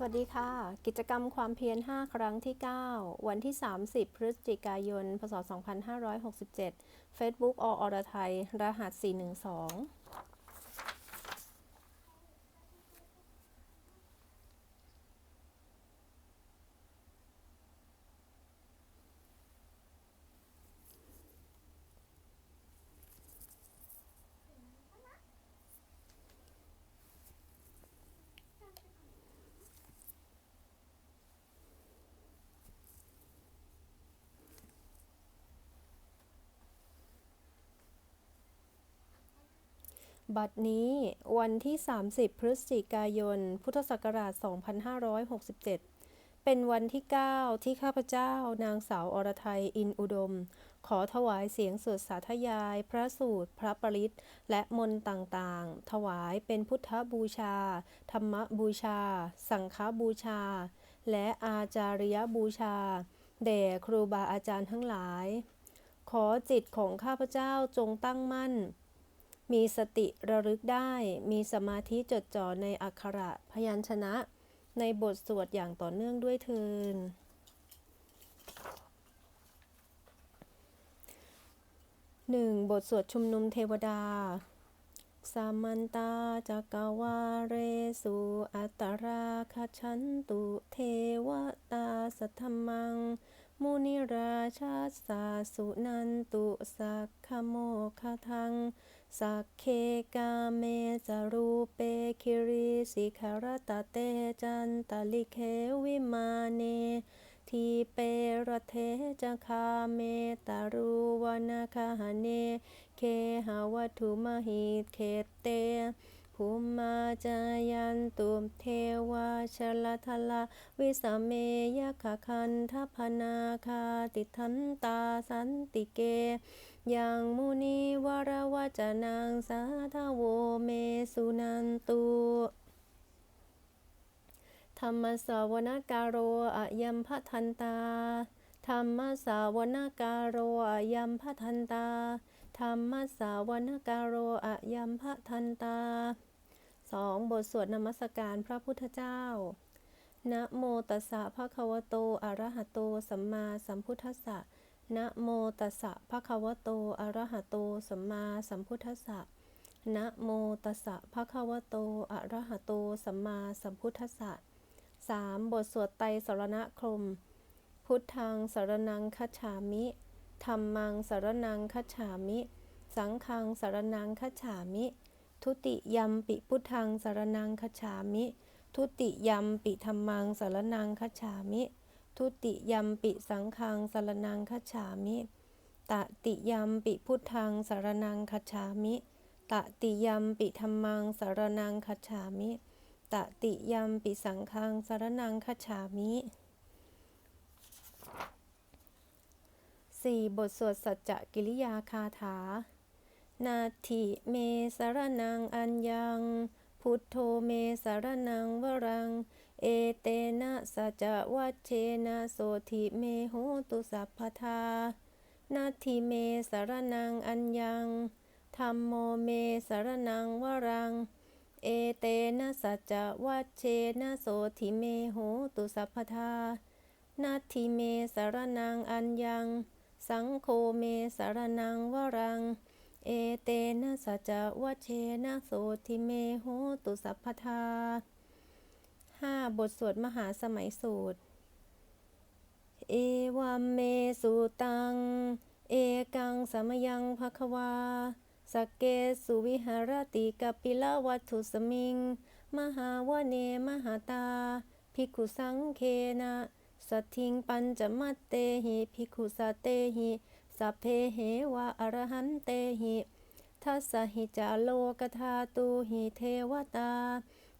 สวัสดีค่ะ กิจกรรมความเพียร 5 ครั้งที่ 9 วันที่ 30 พฤศจิกายน พศ 2567 Facebook ออรไทย รหัส 412 บัดนี้วันที่ 30 พฤศจิกายน พุทธศักราช 2567 เป็นวันที่ 9 ที่ข้าพเจ้านางสาวอรไทยอินอุดม ขอถวายเสียงสวดสาธยาย พระสูตร พระปริตและมนต์ต่างๆ ถวายเป็นพุทธบูชา ธรรมบูชา สังฆบูชา และอาจาริยบูชา แด่ครูบาอาจารย์ทั้งหลาย ขอจิตของข้าพเจ้าจงตั้งมั่น มีสติระลึกได้ มีสมาธิจดจ่อในอักขระพยัญชนะ ในบทสวดอย่างต่อเนื่องด้วยเทินหนึ่งบทสวดชุมนุมเทวดาสามันตาจักวาเรสุอัตตราคชันตุเทวตาสัทธมัง มุนิราชาสาสุนันตุสักขโมคทัง สักเคกาเมจารูเปคิริสิขารตะเตจันตลิเควิมาเน ทีเปรเทจะคาเมตารูวนาคาหเน เคหาวัตถุมหิตเขตเตภูมาจายันตุมเทวาชลทละวิสเมยขคันทพนาคาติทันตาสันติเก ยังมุนีวร จนังสาทาโวเมสุนันตุธรรมสาวนการโรอยัมพทันตา ธรรมสาวนการโรอยัมพทันตา ธรรมสาวนการโรอยัมพทันตาสองบทสวดนมัสการพระพุทธเจ้า นะโมตัสสะภะคะวะโต อะระหะโต สัมมาสัมพุทธัสสะ นะโมตัสสะภะคะวะโต อะระหะโต สัมมาสัมพุทธัสสะนะโมตัสสะภะคะวะโต อะระหะโต สัมมาสัมพุทธัสสะสามบทสวดไตรสรณคม พุทธังสรนังคัจฉามิธรรมังสรนังคัจฉามิ สังฆังสรนังคัจฉามิ ทุติยัมปิพุทธังสรนังคัจฉามิ ทุติยัมปิธรรมังสรนังคัจฉามิ ทุติยัมปิสังฆังสารนังคัจฉามิ ตติยัมปิพุทธังสารนังคัจฉามิ ตติยัมปิธรรมังสารนังคัจฉามิ ตติยัมปิสังฆังสารนังคัจฉามิ 4. บทสวดสัจจกิริยาคาถา นาทิเมสารนังอัญญัง พุทโธเมสารนังวรัง เอเตนะสัจวัชเชนะโสธิเมโหตุสัพพทานาทิเมสารนังอัญญังธรรมโมเมสารนังวรัง เอเตนะสัจวัชเชนะโสธิเมโหตุสัพพทานาทิเมสารนังอัญญัง สังโฆเมสารนังวรัง เอเตนะสัจวัชเชนะโสทิเมโหตุสัพพทา ห้าบทสวดมหาสมัยสูตร เอวัมเมสุตัง เอกังสมยังภควาสกเกสุวิหารติกัปิลวัตถุสมิง มหาวเนมหาตา ภิกขุสังเคนะสัทธิงปัญจมัตเตหิภิกขุสเตหิสัพเพเหวะอรหันเตหิทัสหิจาโลกธาตุหิเทวตา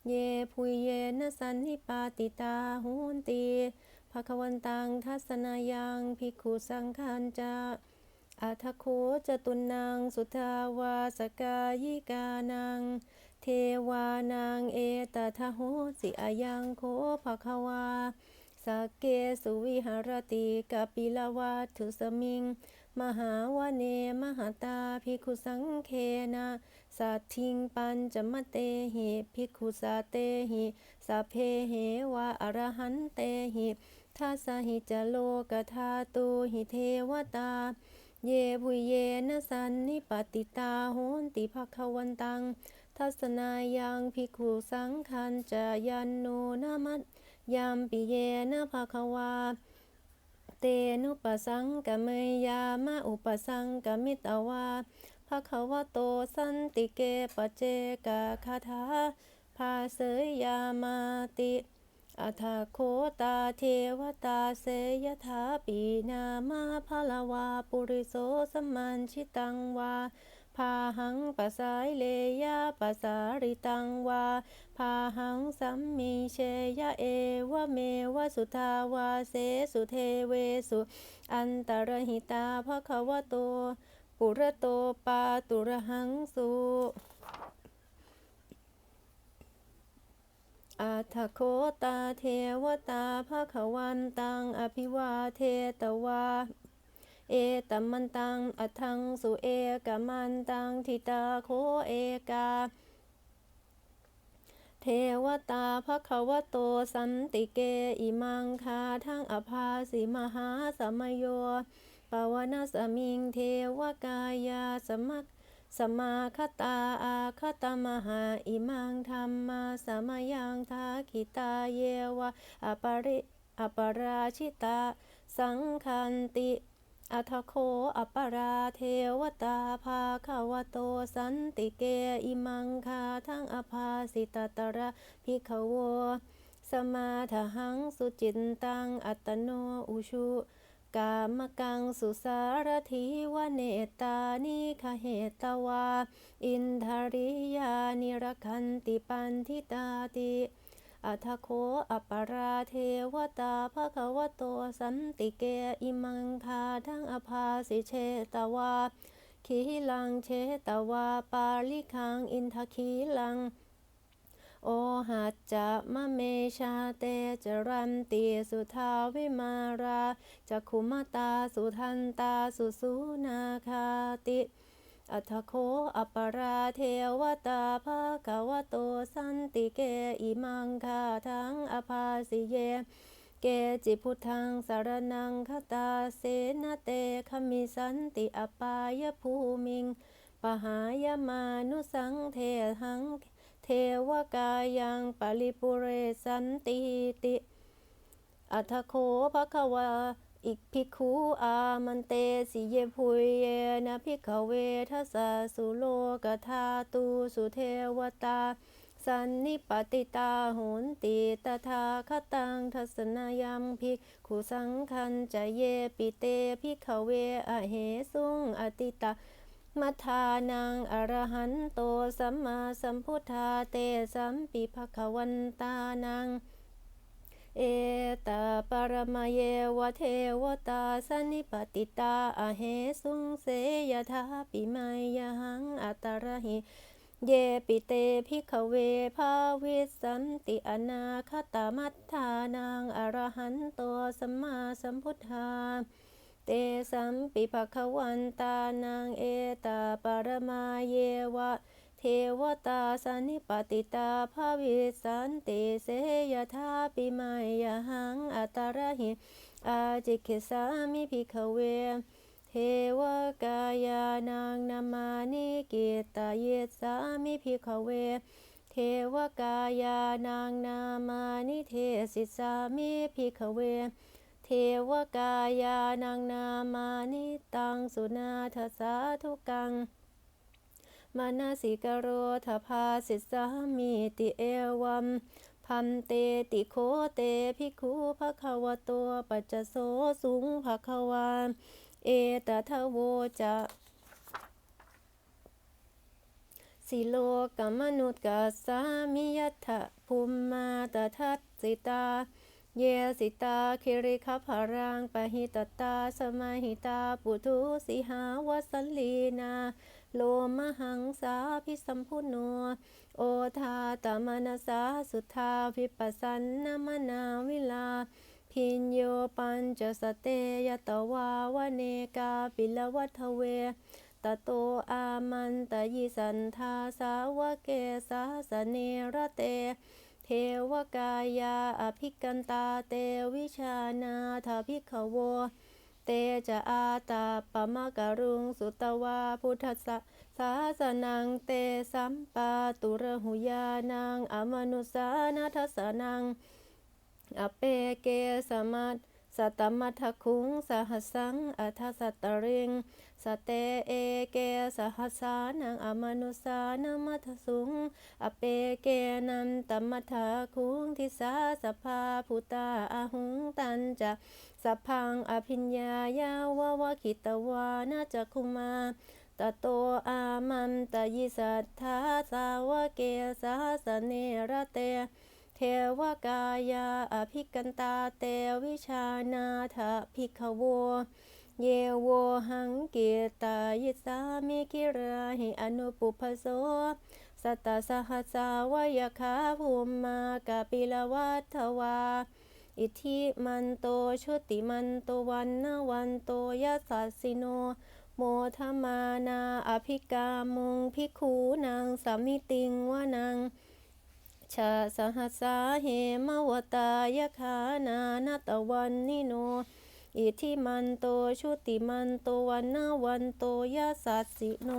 เยพุยเยนะสันนิปาติตาหุนตีภควันตังทัศนายังภิกขุสังคันจาอัทโคจตุนังสุทาวาสกายิกานัง เทวานางเอตทะโหสิอายังโคภควาสักเกสุวิหารติกปิลวัตุสมิง มหาวเนมหาตาภิกขุสังเคนะ สัทธิงปัญจมเตหิภิกขุสาเตหิสัพเพเหวะอรหันเตหิทัสสหิจโลกธาตุหิเทวตา เยบุเยนะสันนิปติตาโหนติภควันตัง ทัศนายังภิกขุสังคันจะยันโนนามัตยามปิเยนะภควา เตนุปสังกะเมยามะอุปสังกะมิตวา ภะควะโตสันติเกปเจกะคาถาภาเสยยามาติอัฐโคตาเทวตาเสยถาปีนามาพละวาปุริโสสมันชิตังวาพาหังปะสายเลยาปะสาริตังวาพาหังสัมมิเชยะเอวะเมวะสุทาวาเสสุเทเวสุ อันตรหิตาภะคะวะโต ปุระโตปาตุระหังสุอาทโคตาเทวตาภะควันตัง อภิวาเทตวา เอตัมมันตัง อัทังสุเอกมันตัง ทิตาโคเอกา เทวตาภคะวโตสันติเก อิมังคาทั้งอภาสิมหาสมโย ปวนาสมิงเทวกายาสมัคสมาคตาอาคตมหาอิมังธรรมาสมยังทาคิตาเยวะอปริอปราชิตา สังคันติอัทโคอปราเทวตาภาคาวโตสันติเกอิมังคาทั้งอภาสิตตระพิขโว สมาทหังสุจินตังอัตโนอุชุ กามกังสุสารถีวเนตานิคเหตวา อินทาริยานิรคันติปันทิตาติอัทโคอัปราเทวตาภคะวโตสันติเกอิมังคาทั้งอภาสิเชตวาขีลังเชตวาปาลิคังอินทขีลัง โอหัจจะมะเมชาเตจรันติสุทาวิมาราจักขุมตาสุทันตาสุสุนาคาติอัทโคอัปปราเทวตาภาคะวะโตสันติเกอิมังคาทังอภาสิเย เกจิพุทธังสารนังคตาเสนเตขมิสันติอปายภูมิง ปหายมานุสังเทหัง เทวกายังปริปุเรสันติติ อัทโคภควาอิกภิกขุอามันเตสิเยพุยเยนะภิกขเวทัสสะสุโลกธาตุสุเทวตา สันนิปติตาโหนติตถาคตังทัศนายัมภิกขุสังคันจะเยปิเตภิกขเวอะเหสุงอติตา มัทธานังอรหันโตสัมมาสัมพุทธาเตสัมปิภควันตานัง เอตาปรมาเยวเทวตาสันนิปติตาอเหสุงเสยถาปิมายหังอัตระหิเยปิเตภิกเวภาวิสันติอนาคตามัทธานังอรหันโตสัมมาสัมพุทธา เตสัมปิภควันตานังเอตาปรมาเยวะ เทวตาสันิปติตาภาวิสันติเสยถาปิมายหังอัตระหิ อาจิกิสามิภิกเว เทวกายานางนามานิกิตาเยสามิภิกเว เทวกายานางนามานิเทศิสามิภิกเว เทวกายานางนามานิตังสุนาทสาธุกังมานาสิกโรทภาสิสามีติเอวัมพันเตติโคเตภิกขุภควโตปัจจโสสุงภควานเอตทะโวจะสิโลกมนุษย์กัสสามิยัตถภูมิมาตทัสสิตา เยสิตาคิริคภารังปะหิตตาสมาหิตาปุถุสิหาวสลีนาโลมหังสาพิสัมพุโนโอทาตมนาสาสุทาวิปัสสันนมนาวิลา พินโยปัญจสเตยตวาวเนกาปิลวัทเวตตโตอามันตยิสันทาสาวเกสาสเนระเต เทวกายาอภิกันตาเตวิชานาทาภิกขโว เตจะอาตาปมะกรุงสุตวาพุทธสสะสาสนังเตสัมปาตุระหุยานังอมนุสานาทสสนัง อเปเกสมัต สตมัทคุงสหัสังอัทสัตตริง สเตเอเกสหัสานังอมนุสานามัทสุง อเปเกนันตมัทคุงทิสาสภาพุตาอาหุงตันจะสพังอภิญญายาววะคิตวานาจักคุมาตโตอามันตยิสัทธาสาวเกสาสเนระเต เทวกายาอภิกันตาเตวิชานาถภิกขโวเยโวหังเกตายิสามิคิราหิอนุปุพโสสตตสหัสสาวยคาภูมมากาปิลวัฏวา อิทิมันโตชุติมันโตวันนวันโตยัสสสสิโน โมทมานาอภิกามุงพิกขูนางสามิติงวานัง ชาสหัสาเหมวตายคานานาตวันนิโน อิทิมันโตชุติมันโตวันนาวันโตยัสสสสิโน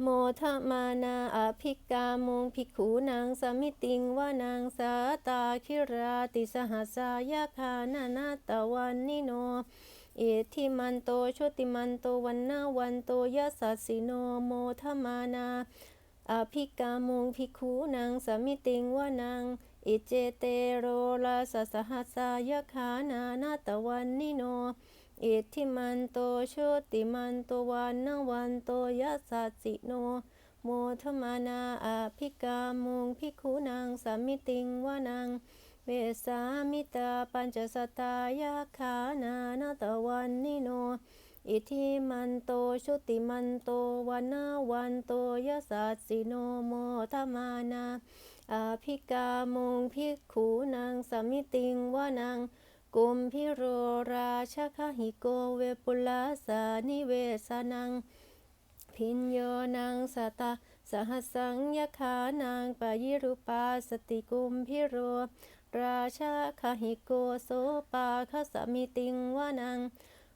โมทมานาอภิกามุงภิกขูนางสมิติงว่านางสาตาคิราติสหัสายาคานานาตวันนิโนอิทิมันโตชุติมันโตวันนาวันโตยัสสสสิโนโมทมานา อภิกามุงภิกขูนางสามิติงวานางอิเจเตโรลาสสหัสายคานานาตวันนิโน อิทิมันโตโชติมันโตวันนวันโตยัสสสสิโน โมทมานาอภิกามุงพิกขุนางสามิติงวานัง เวสามิตาปัญจสตายาขานานาตวันนิโน อิทิมันโตชุติมันโตวันนาวันโตยสสสสิโนโมทมานาอภิกามงพิกขุนางสมิติงวานังกุมพิโรราชคหิโกเวปุลาสานิเวสนัง พิญโยนังสตาสหสสังยคานางปายิรุปาสติกุมพิโร ราชคหิโกโสปาคสมิติงวานัง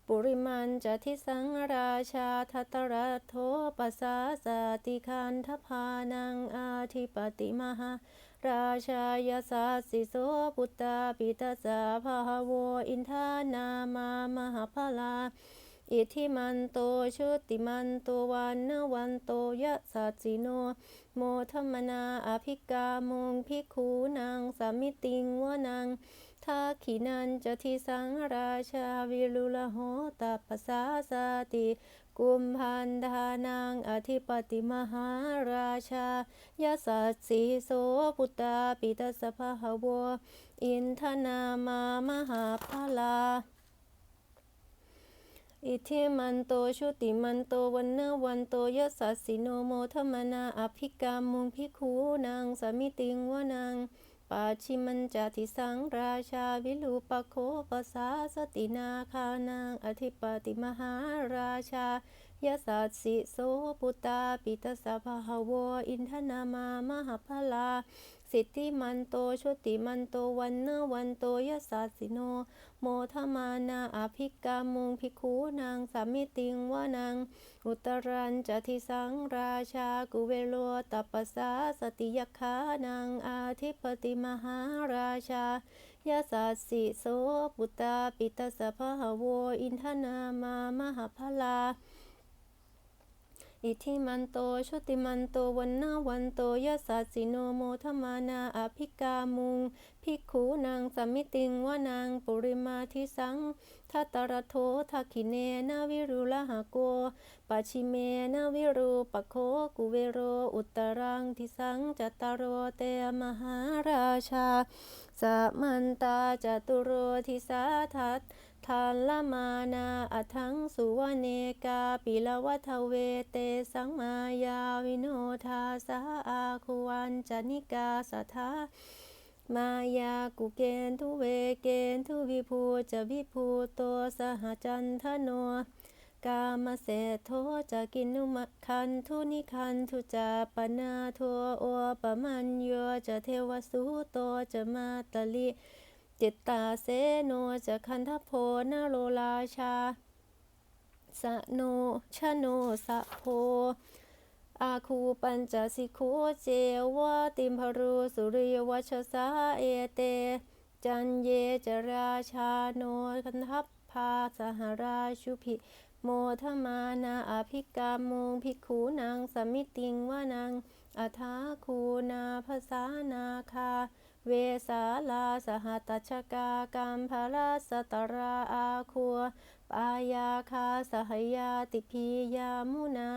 ปุริมันจะทิสังราชาทัตระโทปัสสาสติคันทพานังอาทิปติมหาราชายาสาสิโสปุตตาปิตาสาภาโวอินทานามามหาพลาอิทิมันโตชุติมันโตวันนวันโตยะสัจิโน โมทมนาอภิกามงพิกขูนางสามิติงวนัง ทักขินันจะทิสังราชาวิรุลโหตัปสาสาติกุมพันธานังอธิปติมหาราชายาสัสสีโสปุตตาปิตสภาวอินทนามามหาพลาอิทธิมันโตชุติมันโตวันเนวันโตยัสสสสิโนโมทมนาอภิกามุงพิกขูนางสามิติงวนางาชิมันจาทิสังราชาวิลูปโคปสาสตินาคานางอธิปติมหาราชายาสัตสิโสปุตตาปิตสภาหวอินทนามามหาพลา สิทธิมันโตชุติมันโตวันเนวันโตยัสสสสิโน โมทมานาอภิกามุงพิกขูนางสามิติงวานางอุตรันจะทิสังราชากุเวโลตัปปสาสติยคานางอาทิปติมหาราชายาสัสสิโสปุตตาปิตสภาโว อินทนามามหาพลา อิทิมันโตชุติมันโตวันนาวันโตยัสสสสิโนโมทมานาอภิกามุงพิกขูนางสามิติงวานางปุริมาทิสังทัตตระโททักขิเนนาวิรุลหะโกปัชิเมนาวิรูปโคกุเวโร อุตรังทิสังจัตตารโรเตมหาราชา สมันตาจตุโรทิสาทัต ทานละมานาอทังสุวเนกาปิลวัทเวเตสังมายาวิโนทาสาอาคุวันจนิกาสัทามายากุเกณทุเวเกณทุวิภูจะวิภูโตสหจันทโน กามเสโทจะกินุมคันทุนิคันทุจาปนาโทโอปมัญโยจะเทวสุโตจะมาตลิ จิตตาเสโนจะคันทโพนโรราชาสะโนชะโนสะโพอาคูปัญจสิกขุเจวะติมพรูสุริยวัชสาเอเต จันเยจราชาโนคันทัพพาสหราชุพิโมทมานาอภิกามุงภิกขูนางสมิติงวานังอัทาคูนาภาษานาคา เวสาลาสหัตชกากัมภาราสตราอาคัวปายาคาสหยาติพียามุนา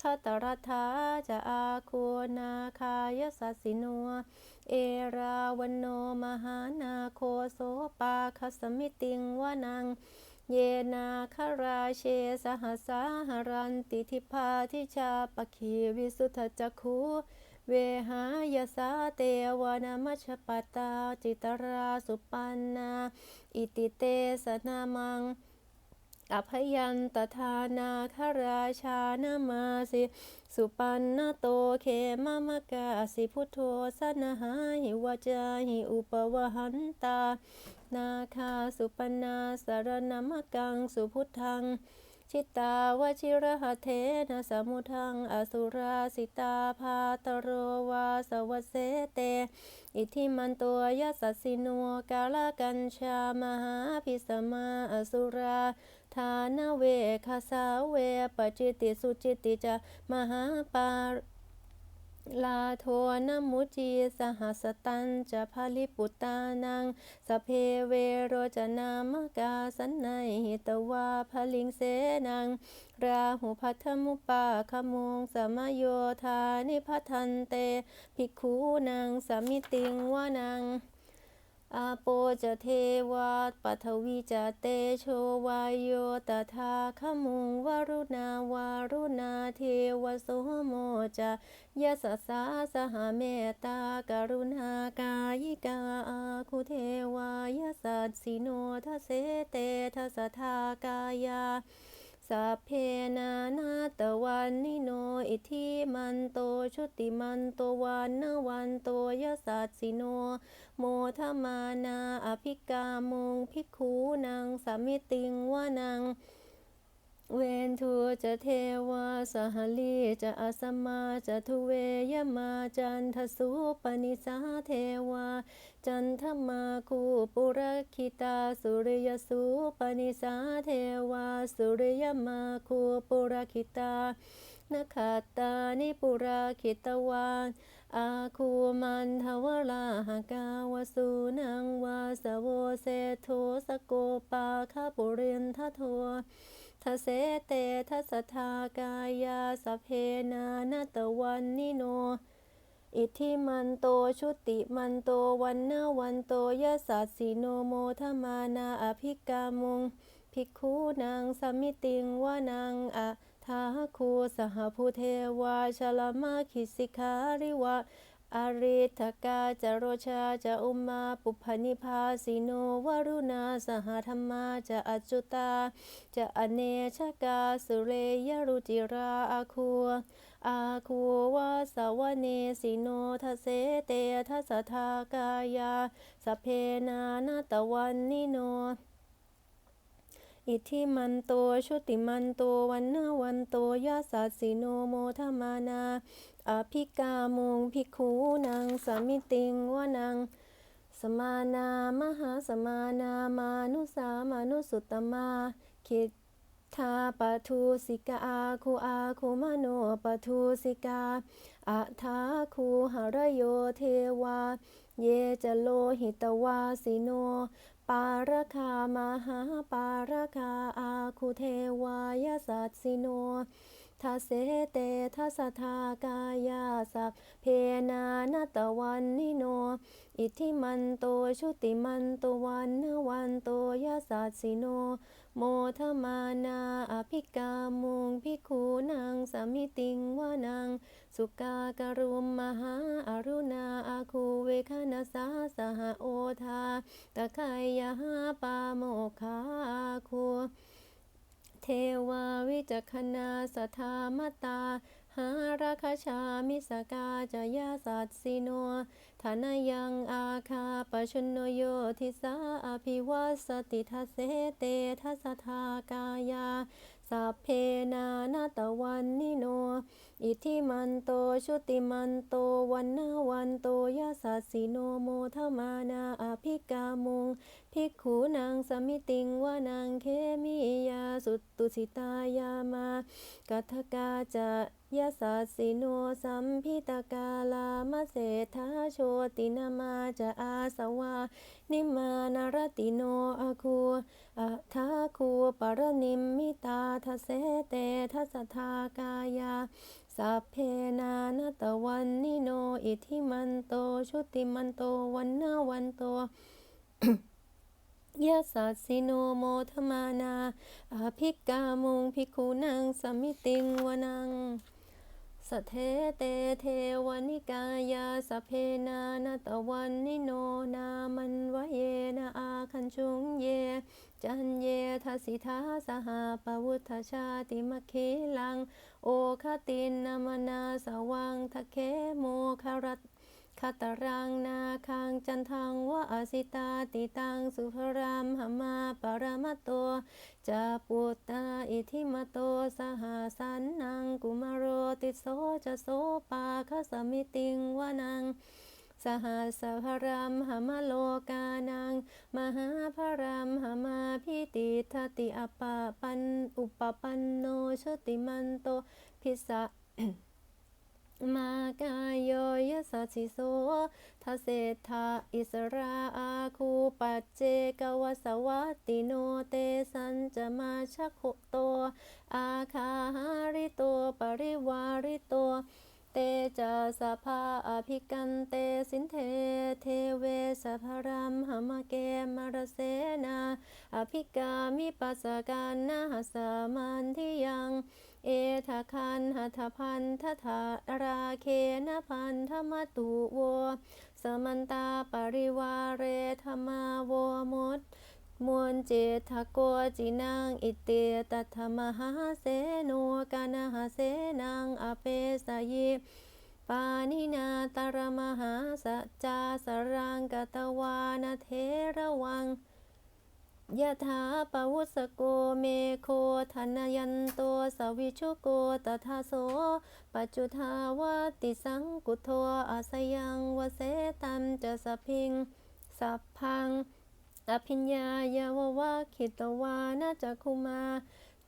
ทัตรัฐาจะอาคูนาคายสัสสิโนเอราวันโนมหานาโคโสปาคสมิติงวานัง เยนาคาราเชสหสาหารันติทิพาทิชาปคีวิสุทธจักขุ เวหายสาเตวานามัชปตาจิตราสุปันนา อิติเตสนามังอภยันตทานาคราชานามาสิ สุปันนโตเขมามกาสิพุทโธสนหาหิวจาหิอุปวหันตา นาคาสุปนาสารนามกังสุพุทธัง ชิตาวชิรหเทนะสมุทังอสุราสิตาพาตโรวาสวสเสเต อิทิมันตัวยสัสสิโนกาลกัญชามหาพิสมาอสุราทานเวคาสาเวปจิติสุจิติจะมหาปา ลาโทนมุจีสหัสตันจะพาลิปุตานังสเพเวโรจนามกาสันไนหิตวาพลิงเสนัง ราหุพัทธมุปาขมุงสมโยธานิพัทันเต ภิกขุนังสมิติงวานัง อาโปจะเทวาปัทวีจะเตโชวายโยตถาขมุงวารุณาวารุณาเทวโสโมจะยะสสาสหเมตตาการุณากายิกาอาคุเทวายสัสสิโนทเสเตทะสทากายา สัพเพนานาตวันนิโนอิทิมันโตชุติมันโตวันนวันโตยสัสสิโน โมทมานาอภิกามุงพิกขูนางสามิติงวานัง เวนทูจะเทวาสหลีจะอสมาจะทุเวยมาจันทสุปนิสาเทวา จันทมาคูปุรคิตาสุริยสุปนิสาเทวา สุริยมาคูปุรคิตานขัตตานิปุราคิตวานอาคูมันทวราหากาวสุนังวาสโวเสโทสโกปาคาปุเรนทโท ทเสเตทัสทากายาสเพนานาตวันนิโน อิทธิมันโตชุติมันโตวันนาวันโตยะสัสสิโนโมทมานาอภิกามุง ภิกขุนางสมิติงวานังอะทาคูสหภูเทวาชลมาคิสิการิวะ อริทกาจโรชาจะอุมาปุพนิพาสิโนวารุณาสหธรรมาจะอจจุตา จะอเนชกาสุเรยรุจิราอาคูอาคูวาสวเนสิโนทะเสเตทัสทากายาสเพนานาตวันนิโนอิทธิมันโตชุติมันโตวันนาวันโตยาสัสสิโนโมทมานา อภิกามุงภิกขูนางสามิติงวานังสมานามหาสมานามานุสามานุสุตตมา คิดทาปทุสิกาอาคูอาคูมโนปทุสิกาอะทาคูหรโยเทวา เยจโลหิตวาสิโน ปารคามหาปารคาอาคุเทวายสัสสิโน ทาเสเตทัสทากายาสัพเพนานาตวันนิโน อิทธิมันโตชุติมันโตวันนวันโตยสัสสิโน โมทมานาอภิกามุงภิกขุนางสามิติงวานัง สุกากรุมมหาอรุณาอาคูเวคณสาสหโอทาตะไคยหาปาโมกขาคู ทวาวิจักขณาสทามตา หาราคชามิสกาจายาสัตสิโนธนยังอาคาปชนโนโยทิสาอภิวาสติทัเสเตทัสทากายา สัพเพนานาตวันนิโน อิทิมันโตชุติมันโตวันนาวันโตยาสัสสิโนโมทมานาอภิกามุงภิกขูนางสมิติงวานางเคมียาสุตตุสิตายามากัทกาจะ ยาสัสสิโนสัมพิตกาลามะเศรษฐาโชตินามาจะอาสวา นิมานารติโนอาคูอะทาคูปรนิมมิตาทเสเตทัสทากายาสัพเพนานาตวันนิโนอิทิมันโตชุติมันโตวันนาวันโตยะสัสสิโนโมทมานาอภิกามุงภิกขุนังสมิติงวนัง สเทเตเทวนิกายาสเพนานาตวันนิโนนามันวะเยนาอาคันชุงเย จันเยทัสิทาสหาปวุทธชาติมะเคลัง โอคตินนามนาสวังทะเคโมคารัต คตรังนาคังจันทังวะอสิตาติตังสุภรามหมาปรมตโตจะปุตตาอิทิมโตสหาสันนังกุมารโรติโสจะโสปาคสมิติงวานังสหัสพรามหมโลกานัง มหาพรามหมาพิติทติอปปปันอุปปันโนชติมันโตพิสะ มากายโยยสัชิโสทเศรษฐาอิสราอาคูปัจเจกวสวัตติโนเตสันจะมาชักโคโต อาคาหาริโต ปริวาริโต ตจะสภาอภิกันเตสินเทเทเวสภรามหมเกมารเสนาอภิกามิปัสสการนาหสามันทิยังเอทะคันหัทพันทธาราเคนพันธมตุโว สมันตาปริวาเรธรรมาโวมุต มวลเจทะโกจินังอิเตตัทมหาเสโนกานาหาเสนังอเปสยิปานินาตรมหาสัจจาสรังกตวานาเทระวังยะถาปวุสโกเมโคธนยันโตสวิชุโกตถาโสปัจจุทาวติสังกุโทอาสยังวเสตัมจะสพพิง สัพพัง อภิญญายาววะขิตวานาจักคุมา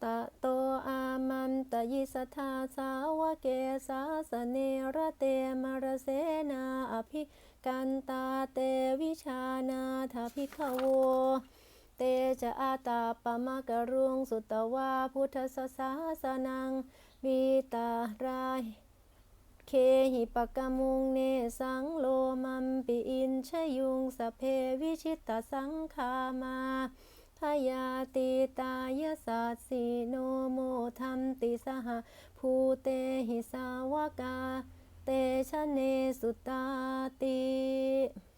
ตะโตอามันตยิสทาสาวะเกสาสเนระเตมรเสนาอภิกันตาเตวิชานาทาภิขโว เตจะอาตาปมะกะรุงสุตวาพุทธสสาสนังวิตาราย เคหิปกมุงเนสังโลมัมปิอินชยุงสเพวิชิตสังคามาพยาติตายสัสสิโนโมทัมติสหภูเตหิสาวกา เตชะเนสุตาติ